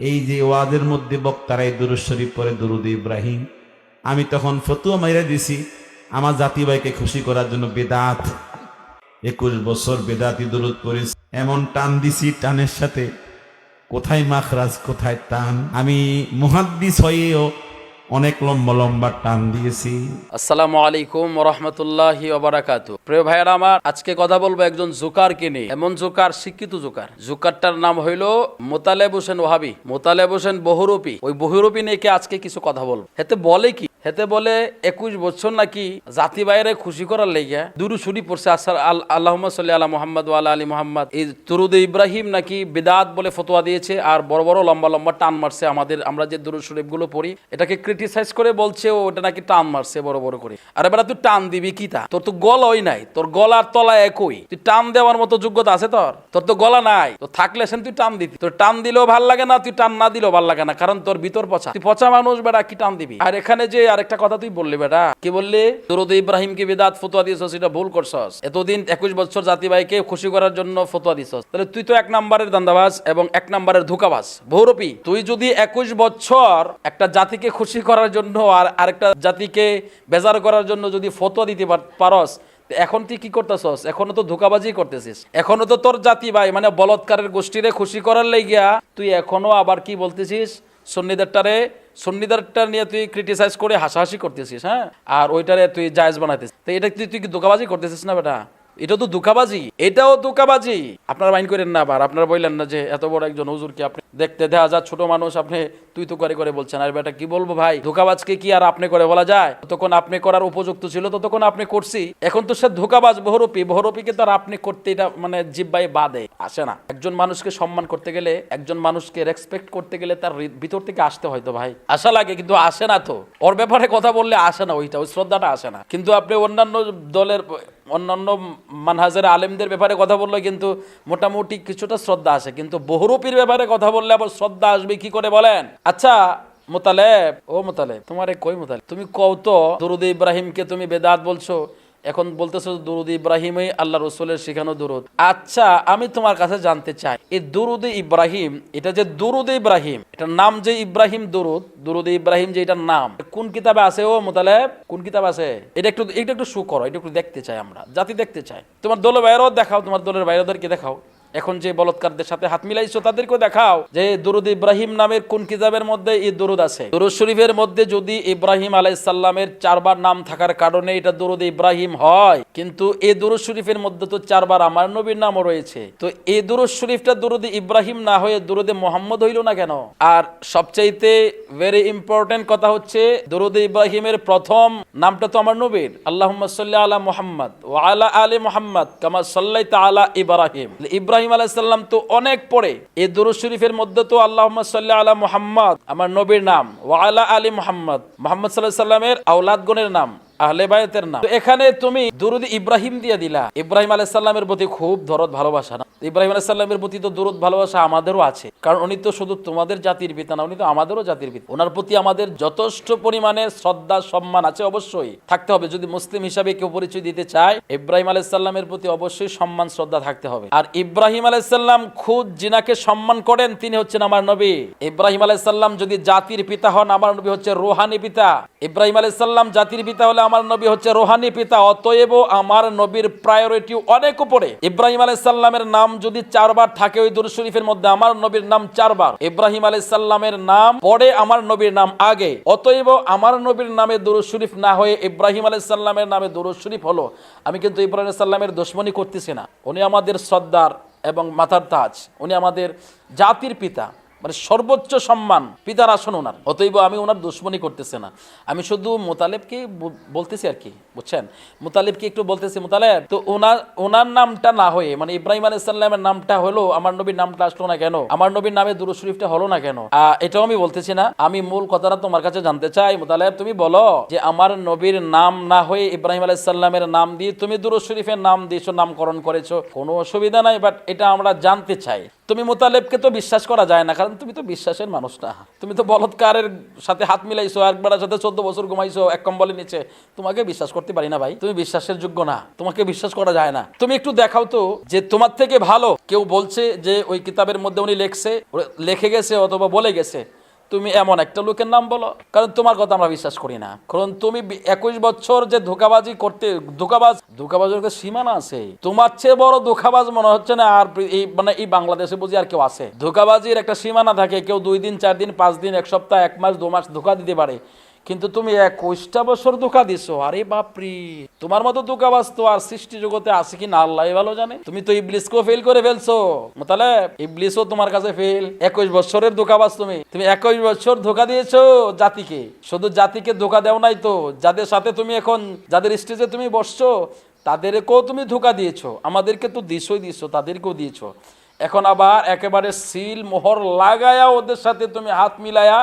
এই যে ওয়াদের মধ্যে বক্তারাই দুরুদ শরীফ পরে দুরুদ ইব্রাহিম। আমি তখন ফতুয়া মাইরা দিছি, আমার জাতি ভাইকে খুশি করার জন্য বেদাত। একুশ বছর বেদাতি দুরুদ পড়েছি, এমন টান দিছি টানের সাথে। কোথায় মাখরাজ, কোথায় টান? আমি মুহাদ্দিস হয়েও অনেক লম্বা লম্বা টান দিয়েছি। আসসালামু আলাইকুম রহমতুল্লাহ ওবরাকাতু প্রিয় ভাইয়ের আমার, আজকে কথা বলব একজন জুকারকে নিয়ে। এমন জুকার, শিক্ষিত জোকার। জুকারটার নাম হইল মোতালেব হোসেন ওহাবি মোতালেব হোসেন বহুরূপী। ওই বহুরূপী নিয়ে আজকে কিছু কথা বলব? এতে বলে কি? হেতে বলে, একুশ বছর নাকি জাতি বাইরে খুশি করার লেগে দুরু শুনি পড়ছে আসার আল্লাহ সাল্লি আলা মোহাম্মদ ওয়ালা আলী মোহাম্মদ। এই তুরুদ ইব্রাহিম নাকি বিদাত বলে ফতোয়া দিয়েছে আর বড় বড় লম্বা লম্বা টান মারছে আমাদের, আমরা যে দুরু শরীফগুলো পড়ি, এটাকে ক্রিটিসাইজ করে বলছে ও ওটা নাকি টান মারছে বড় বড় করে। আর এবার তুই টান দিবি কি তা? তোর তো গলাই নাই, তোর গলার তলা একই। তুই টান দেওয়ার মতো যোগ্যতা আছে তোর? তোর তো গলা নাই। তো থাকলে সেন তুই টান দিতি। তোর টান দিলেও ভালো লাগে না, তুই টান না দিলেও ভালো লাগে না, কারণ তোর ভিতর পচা। তুই পচা মানুষ বেটা, কি টান দিবি? আর এখানে যে আরেকটা কথা তুই বললি বেটা। কি বললি? দরুদ ইব্রাহিমকে বিদাত ফতোয়া দিয়েছস, এটা ভুল করছস। এতদিন একুশ বছর জাতি ভাইকে খুশি করার জন্য ফতোয়া দিছস। তাহলে তুই তো এক নাম্বারের দান্দাবাজ এবং এক নাম্বারের ধোকাবাজ। বহুরূপী, তুই যদি একুশ বছর একটা জাতিকে খুশি করার জন্য আর আরেকটা জাতিকে বেজার করার জন্য যদি ফতোয়া দিতে পারস এখন তুই কি করতেছস? এখনও তো ধোকাবাজি করতেছিস। এখনও তো তোর জাতি ভাই মানে বলৎকারের গোষ্ঠীরে খুশি করার লেগিয়া তুই এখনও আবার কি বলতেছিস? সন্নিদারটারে সন্নিদারটা নিয়ে তুই ক্রিটিসাইজ করে হাসাহাসি করতেছিস হ্যাঁ? আর ওইটারে তুই জায়েজ বানাইতেছিস। তো এটা তুই তুই কি দোকাবাজি করতেছিস না বেটা? এটা তো ধোকাবাজি। এটাও ধোকাবাজি। আপনারা মাইন্ড করেন না আবার, আপনারা বললেন না যে এত বড় একজন হুজুরকে আপনি দেখতে দেখা যা ছোট মানুষ আপনি তুই তো করে করে বলছেন। আর বেটা, কি বলব ভাই? ধোকাবাজকে কি আর আপনি করে বলা যায়? তখন আপনি করার উপযুক্ত ছিল তো তখন আপনি করছি। এখন তো সে ধোকাবাজ বহুরূপী। বহুরূপীকে তো আর আপনি করতে এটা মানে জিব্বাই বাদে আসে না। একজন মানুষকে সম্মান করতে গেলে, একজন মানুষকে রেসপেক্ট করতে গেলে তার ভিতর থেকে আসতে হয়তো ভাই। আশা লাগে, কিন্তু আসে না তো। ওর ব্যাপারে কথা বললে আসে না ওইটা, ওই শ্রদ্ধাটা আসে না। কিন্তু আপনি অন্যান্য দলের অন্যান্য মানহাজের আলেমদের ব্যাপারে কথা বললে কিন্তু মোটামুটি কিছুটা শ্রদ্ধা আসে কিন্তু বহুরূপীর ব্যাপারে কথা বললে আবার শ্রদ্ধা আসবে কি করে বলেন? আচ্ছা মোতালেব, ও মোতালেব, তোমার কই মোতালেব? তুমি কও তো, দরুদ ইব্রাহিমকে তুমি বেদাত বলছো, এখন বলতেছো দুরুদ ইব্রাহিমই আল্লাহ রসুলের শেখানো দুরুদ। আচ্ছা আমি তোমার কাছে জানতে চাই, এই দুরুদ ইব্রাহিম, এটা যে দুরুদ ইব্রাহিম, এটার নাম যে ইব্রাহিম দুরুদ দুরুদ ইব্রাহিম যে এটার নাম কোন কিতাবে আছে, ও মোতালেব? কোন কিতাব আছে? এটা একটু এটা একটু শু করো, এটা একটু দেখতে চাই আমরা। জাতি দেখতে চাই। তোমার দলের বাইরেও দেখাও, তোমার দলের বাইরেদেরকে দেখাও। এখন যে বলৎকারদের সাথে হাত মিলাইছো তাদেরকে দেখাও যে দুরুদ ইব্রাহিম নামের কোন কিতাবের মধ্যে এই দুরুদ আছে। দুরুদ শরীফের মধ্যে যদি ইব্রাহিম আলাইসাল্লামের চারবার নাম থাকার কারণে এটা দুরুদ ইব্রাহিম হয়, কিন্তু এই দুরুদ শরীফের মধ্যে তো চারবার আমার নবীর নামও রয়েছে। তো এই দুরুদ শরীফটা দুরুদ ইব্রাহিম না হয়ে দুরুদে মোহাম্মদ হইল না কেন? আর সবচাইতে ভেরি ইম্পর্টেন্ট কথা হচ্ছে, দুরুদ ইব্রাহিমের প্রথম নামটা তো আমার নবীর। আল্লাহ সাল্লাহ আলা মোহাম্মদ ও আলা আলী মোহাম্মদ কামা সাল্লাই আলা ইব্রাহিম। ইব্রাহিম আলাইসাল্লাম তো অনেক পরে এই দরুদ শরীফের মধ্যে তো আল্লাহ সাল্লাহ আলা মোহাম্মদ, আমার নবীর নাম, ওয়া আলা আলী মোহাম্মদ মোহাম্মদ সাল্লাহ সাল্লামের আউলাদগণের নাম। আহলে বায়তের নাম। এখানে তুমি দুরুদ ইব্রাহিম দিয়ে দিলা। ইব্রাহিম প্রতি খুব দরদ, ভালোবাসা না? ইব্রাহিম প্রতি তো দরদ, ভালোবাসা আমাদেরও আছে। কারণ উনি তো শুধু তোমাদের জাতির পিতা না, উনি তো আমাদেরও জাতির পিতা। ওনার প্রতি আমাদের যথেষ্ট পরিমাণে শ্রদ্ধা, সম্মান আছে অবশ্যই। থাকতে হবে। যদি মুসলিম হিসাবে কেউ পরিচয় দিতে চায়, ইব্রাহিম আলাইসাল্লামের প্রতি অবশ্যই সম্মান, শ্রদ্ধা থাকতে হবে। আর ইব্রাহিম আলাইসাল্লাম খুদ জিনাকে সম্মান করেন, তিনি হচ্ছেন আমার নবী। ইব্রাহিম আলাইসাল্লাম যদি জাতির পিতা হন, আমার নবী হচ্ছে রোহানি পিতা। ইব্রাহিম আলাইসাল্লাম জাতির পিতা হলে আমার নবী হচ্ছে রোহানি পিতা, অতএব আমার নবীর প্রায়োরিটি অনেক উপরে। ইব্রাহিম আলাইসাল্লামের নাম যদি চারবার থাকে ওই দুরুদ শরীফের মধ্যে, আমার নবীর নাম চারবার। ইব্রাহিম আলাইসাল্লামের নাম পরে আমার নবীর নাম আগে। অতএব আমার নবীর নামে দুরুদ শরীফ না হয়ে ইব্রাহিম আলাইসাল্লামের নামে দুরুদ শরীফ হলো, আমি কিন্তু ইব্রাহিম সাল্লামের দুশ্মনী করতেছি না। উনি আমাদের শ্রদ্ধার এবং মাথার তাজ, উনি আমাদের জাতির পিতা। মানে সর্বোচ্চ সম্মান পিতার আসন ওনার। অতএব আমি ওনার দুশ্মনী করতেছি না। আমি শুধু মোতালেবকে বলতেছি আর কি, বুঝছেন? মোতালেবকে একটু বলতেছি, মোতালেব, তো ওনার ওনার নামটা না হয়ে মানে ইব্রাহিম আলাইসাল্লামের নামটা হলো, আমার নবীর নামটা আসলো না কেন? আমার নবীর নামে দুরু শরীফটা হলো না কেন? এটাও আমি বলতেছি না। আমি মূল কথাটা তোমার কাছে জানতে চাই, মোতালেব, তুমি বলো যে আমার নবীর নাম না হয়ে ইব্রাহিম আলাইসাল্লামের নাম দিয়ে তুমি দুরু শরীফের নাম দিয়েছ, নামকরণ করেছ, কোনো অসুবিধা নাই, বাট এটা আমরা জানতে চাই। তুমি মোতালেবকে তো বিশ্বাস করা যায় না, কারণ তুমি তো বিশ্বাসের মানুষ না। তুমি তো বলৎকারের সাথে হাত মিলাইছো, একবারের সাথে চোদ্দ বছর ঘুমাইছো, এক কম্বলের নিচে। তোমাকে বিশ্বাস করতে পারি না ভাই। তুমি বিশ্বাসের যোগ্য না, তোমাকে বিশ্বাস করা যায় না। তুমি একটু দেখাও তো যে তোমার থেকে ভালো কেউ বলছে যে ওই কিতাবের মধ্যে উনি লেখছে লেখে গেছে অথবা বলে গেছে। তুমি এমন একটা লোকের নাম বলো, কারণ তোমার কথা আমরা বিশ্বাস করি না। কারণ তুমি একুশ বছর যে ধোকাবাজি করতে, ধোকাবাজ ধোকাবাজের সীমানা আছে। তোমার চেয়ে বড় ধোকাবাজ মনে হচ্ছে না আর এই মানে এই বাংলাদেশে বুঝি আর কেউ আছে। ধোকাবাজির একটা সীমানা থাকে, কেউ দুই দিন, চার দিন, পাঁচ দিন, এক সপ্তাহ, এক মাস, দু মাস ধোকা দিতে পারে। কিন্তু তুমি একুশটা বছর ধোকা দিছো। আরে বাপরি, তোমার মতো ধোকাবাজ তো আর সৃষ্টি জগতে আছে কি না আল্লাহ ভালো জানে? তুমি তো ইবলিসকেও ফেল করে ফেলছো। তাহলে ইবলিসও তোমার কাছে ফেল একুশ বছরের ধোকাবাজ তুমি। তুমি একুশ বছর ধোকা দিয়েছ জাতিকে। শুধু জাতিকে ধোকা দেও নাই তো, যাদের সাথে তুমি এখন, যাদের স্টেজে তুমি বসছো, তাদেরকেও তুমি ধোকা দিয়েছ। আমাদেরকে তো দিছোই দিছো, তাদেরকেও দিয়েছ। এখন আবার একেবারে সিল মোহর লাগায়া ওদের সাথে তুমি হাত মিলায়া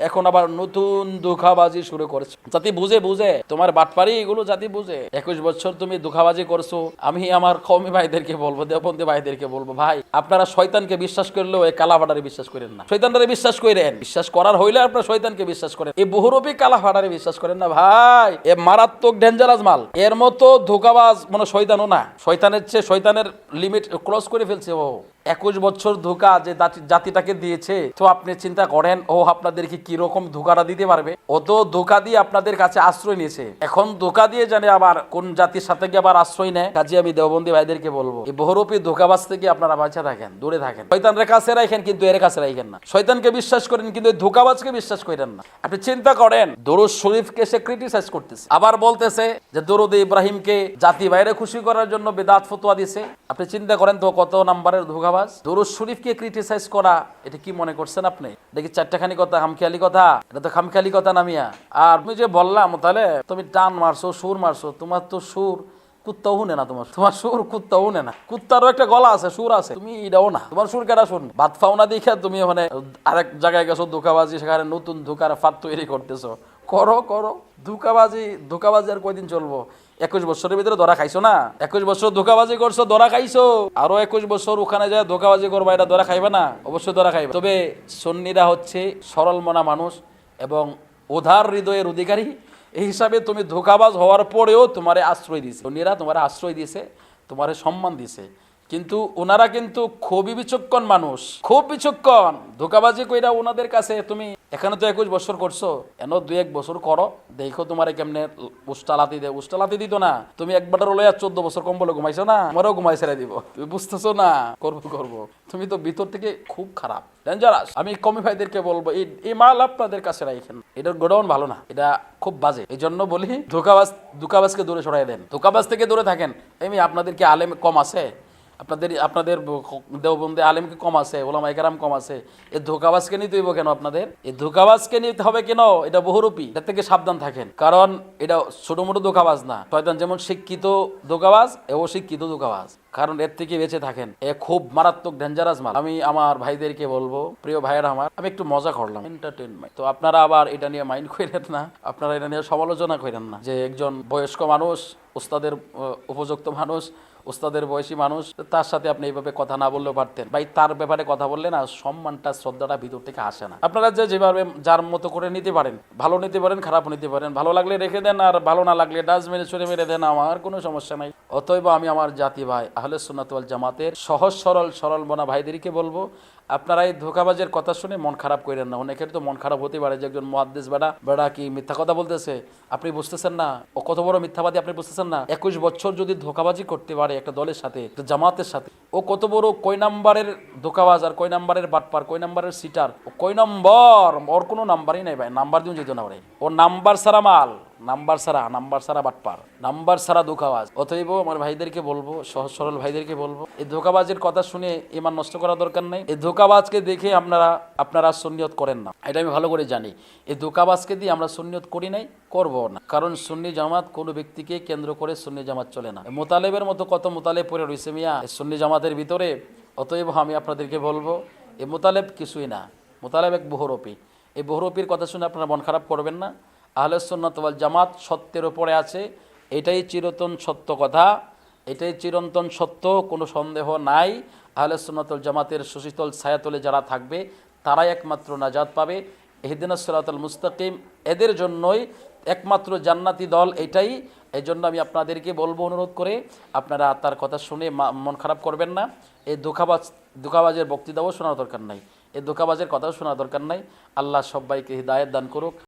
এখন আবার নতুন ধোকাবাজি শুরু করেছ। জাতি বুঝে বুঝে, তোমার বাটপারি এগুলো জাতি বুঝে। একুশ বছর তুমি ধোকাবাজি করছ, আমি আমার কমি ভাইদেরকে বলব দেবন্দী ভাইদেরকে বলব, ভাই, আপনারা শয়তানকে বিশ্বাস করলেও এই কালাভাডারে বিশ্বাস করেন না। শয়তানটারে বিশ্বাস করেন। বিশ্বাস করার হইলে আপনারা শয়তানকে বিশ্বাস করেন। এই বহুরূপী কালাভাডারে বিশ্বাস করেন না, ভাই। এ মারাত্মক ডেঞ্জারাস মাল। এর মতো ধোকাবাজ মানে শয়তানও না। শয়তানের চেয়ে শয়তানের লিমিট ক্রস করে ফেলছে ও। একুশ বছর ধোকা যে জাতিটাকে দিয়েছে, তো আপনি চিন্তা করেন, ও আপনাদেরকে কীরকম ধোকাটা দিতে পারবে? ও তো ধোকা দিয়ে আপনাদের কাছে আশ্রয় নিয়েছে। এখন ধোকা দিয়ে জানে আবার কোন জাতির সাথে গিয়ে আবার আশ্রয় নেয়? কাজে আমি দেওবন্দি ভাইদেরকে বলব, এই বহুরূপী ধোকাবাজ থেকে আপনারা বাঁচা থাকেন, দূরে থাকেন। শয়তানের কাছে রাখেন কিন্তু এর কাছে রাখেন না। শয়তানকে বিশ্বাস করেন কিন্তু ধোকাবাজকে বিশ্বাস করেন না। আপনি চিন্তা করেন, দরুদ শরীফকে সে ক্রিটিসাইজ করতেছে। আবার বলতেছে যে দরুদ ইব্রাহিমকে জাতি বাইরে খুশি করার জন্য বেদাত ফতোয়া দিছে। আপনি চিন্তা করেন তো কত নাম্বারের ধোকাবাজ? দরুদ শরীফকে ক্রিটিসাইজ করা, এটা কি মনে করছেন আপনি? দেখি চারটাখানি কথা হামখেয়ালি কথা, এটা তো খামখেয়ালি কথা নামিয়া আর তুমি যে বললাম তাহলে তুমি টান মারছো, সুর মারছো, তোমার তো সুর কুত্তাও না তোমার। তোমার সুর না। কুত্তারও একটা গলা আছে, সুর আছে। তুমি এটাও না। তোমার সুর কেটা শুন ভাত ফাও দেখে তুমি মানে আরেক জায়গায় গেছো, ধোকাবাজি, সেখানে নতুন ধোকার ফাত তৈরি করতেছো। করো করো। ধোকাবাজি ধোকাবাজি আর কয়দিন চলবো? একুশ বছরের ভিতরে ধরা খাইছো না? একুশ বছর ধোকাবাজি করছ, ধরা খাইছো। আরও একুশ বছর ওখানে যায় ধোকাবাজি করবা, এটা ধরা খাইবে না? অবশ্যই ধরা খাইবে। তবে সন্নিরা হচ্ছে সরল মনা মানুষ এবং উদার হৃদয়ের অধিকারী। এই হিসাবে তুমি ধোকাবাজ হওয়ার পরেও তোমারে আশ্রয় দিছে। সন্নিরা তোমার আশ্রয় দিছে, তোমারে সম্মান দিছে। কিন্তু ওনারা কিন্তু খুবই বিচক্ষণ মানুষ। খুব বিচক্ষণ। ধোকাবাজি কইরা ওনাদের কাছে তুমি এখানে তো একুশ বছর করছ, এন দুই এক বছর করো, দেখো তোমার কেমনে উস্তালাতি দে উস্তালাতি দিত না। তুমি একবার লইয়া চোদ্দ বছর কম বলে ঘুমাইছো না আমারও ঘুমাই ছেড়ে দিব। তুমি বুঝতেছো না? করব করব। তুমি তো ভিতর থেকে খুব খারাপ। ডেঞ্জারাস আমি কমি ভাইদেরকে বলব, এই এই মাল আপনাদের কাছে রাখেন এটার গোডাউন ভালো না, এটা খুব বাজে। এই জন্য বলি, ধোকাবাজ ধোকাবাজকে দূরে সরাই দেন। ধোকাবাজ থেকে দূরে থাকেন। এমনি আপনাদেরকে আলেম কম আছে? আপনাদের আপনাদের দেওবন্দে আলেম কি কম আছে ওলামা একরাম কম আছে। এই ধোকাবাজকে নিতে হইব কেন আপনাদের? এই ধোকাবাজকে নিতে হবে কেন? এটা বহুরূপী। এর থেকে সাবধান থাকেন। কারণ এটা ছোট মোটো ধোকাবাজ না। শয়তান যেমন শিক্ষিত ধোকাবাজ, এও শিক্ষিত ধোকাবাজ। কারণ এর থেকে বেঁচে থাকেন। এ খুব মারাত্মক ডেঞ্জারাস মাল। আমি আমার ভাইদেরকে বলব, প্রিয় ভাইয়েরা আমার, আমি একটু মজা করলাম। এন্টারটেনমেন্ট তো আপনারা আবার এটা নিয়ে মাইন্ড করেন না। আপনারা এটা নিয়ে সমালোচনা করেন না। যে একজন বয়স্ক মানুষ, ওস্তাদের উপযুক্ত মানুষ ওস্তাদের বয়সী মানুষ তার সাথে আপনি এইভাবে কথা না বললেও পারতেন। ভাই, তার ব্যাপারে কথা বললে না, সম্মানটা, শ্রদ্ধাটা ভিতর থেকে আসে না। আপনারা যে যেভাবে যার মতো করে নিতে পারেন, ভালো নিতে পারেন খারাপ নিতে পারেন, ভালো লাগলে রেখে দেন, আর ভালো না লাগলে ডাস্টবিনে ছুড়ে মেরে দেন, আমার কোনো সমস্যা নাই। অতএব আমি আমার জাতি ভাই, আহলে সুন্নাতওয়াল জামাতের সহজ, সরল সরল বনা ভাইদেরকে বলব আপনারা এই ধোকাবাজের কথা শুনে মন খারাপ করেন না। অনেকের তো মন খারাপ হতে পারে যে একজন মহাদ্দেশ বেড়া বেড়া কি মিথ্যা কথা বলতেছে? আপনি বুঝতেছেন না? ও কত বড় মিথ্যাবাদী আপনি বুঝতেছেন না? একুশ বছর যদি ধোকাবাজি করতে পারে একটা দলের সাথে জামাতের সাথে ও কত বড়, কয় নাম্বারের ধোকাবাজ আর কয় নাম্বারের বাটপার, কয় নাম্বারের সিটার? ও কয় নম্বর? ওর কোনো নাম্বারই নাই ভাই, নাম্বার দিও যেত না ওরে ওর নাম্বার সারা মাল, নাম্বার সারা নাম্বার সারা বাটপার, নাম্বার সারা ধোকাবাজ। অতএব আমার ভাইদেরকে বলব, সহজ সরল ভাইদেরকে বলব, এই ধোকাবাজের কথা শুনে ইমান নষ্ট করা দরকার নাই। এই ধোকাবাজকে দেখে আপনারা আপনারা সুন্নিয়ত করেন না। এটা আমি ভালো করে জানি। এই ধোকাবাজকে দিয়ে আমরা সুন্নিয়ত করি নাই, করব না। কারণ সুন্নি জামাত কোনো ব্যক্তিকে কেন্দ্র করে সুন্নি জামাত চলে না। মোতালেবের মতো কত মোতালেব পড়ে রয়েছে মিয়া? সুন্নি জামাতের ভিতরে, অতএব আমি আপনাদেরকে বলব, এ মোতালেব কিছুই না। মোতালেব এক বহুরূপী। এই বহুরূপীর কথা শুনে আপনারা মন খারাপ করবেন না। আহলে ওয়াল জামাত সত্যের ওপরে আছে। এটাই চিরতন সত্য কথা। এটাই চিরন্তন সত্য, কোনো সন্দেহ নাই। আহলে সুন্নাতুল জামাতের সুশীতল ছায়াতলে যারা থাকবে, তারাই একমাত্র নাজাত পাবে। এহদিন সিরাতুল মুস্তাকিম। এদের জন্যই একমাত্র জান্নাতি দল এটাই। এই জন্য আমি আপনাদেরকে বলব, অনুরোধ করে আপনারা তার কথা শুনে মন খারাপ করবেন না। এই দুঃখাবাজ দুঃখাবাজের বক্তৃতাও শোনার দরকার নাই। এই দুঃখাবাজের কথাও শোনার দরকার নাই। আল্লাহ সবাইকে হৃদায়ত দান করুক।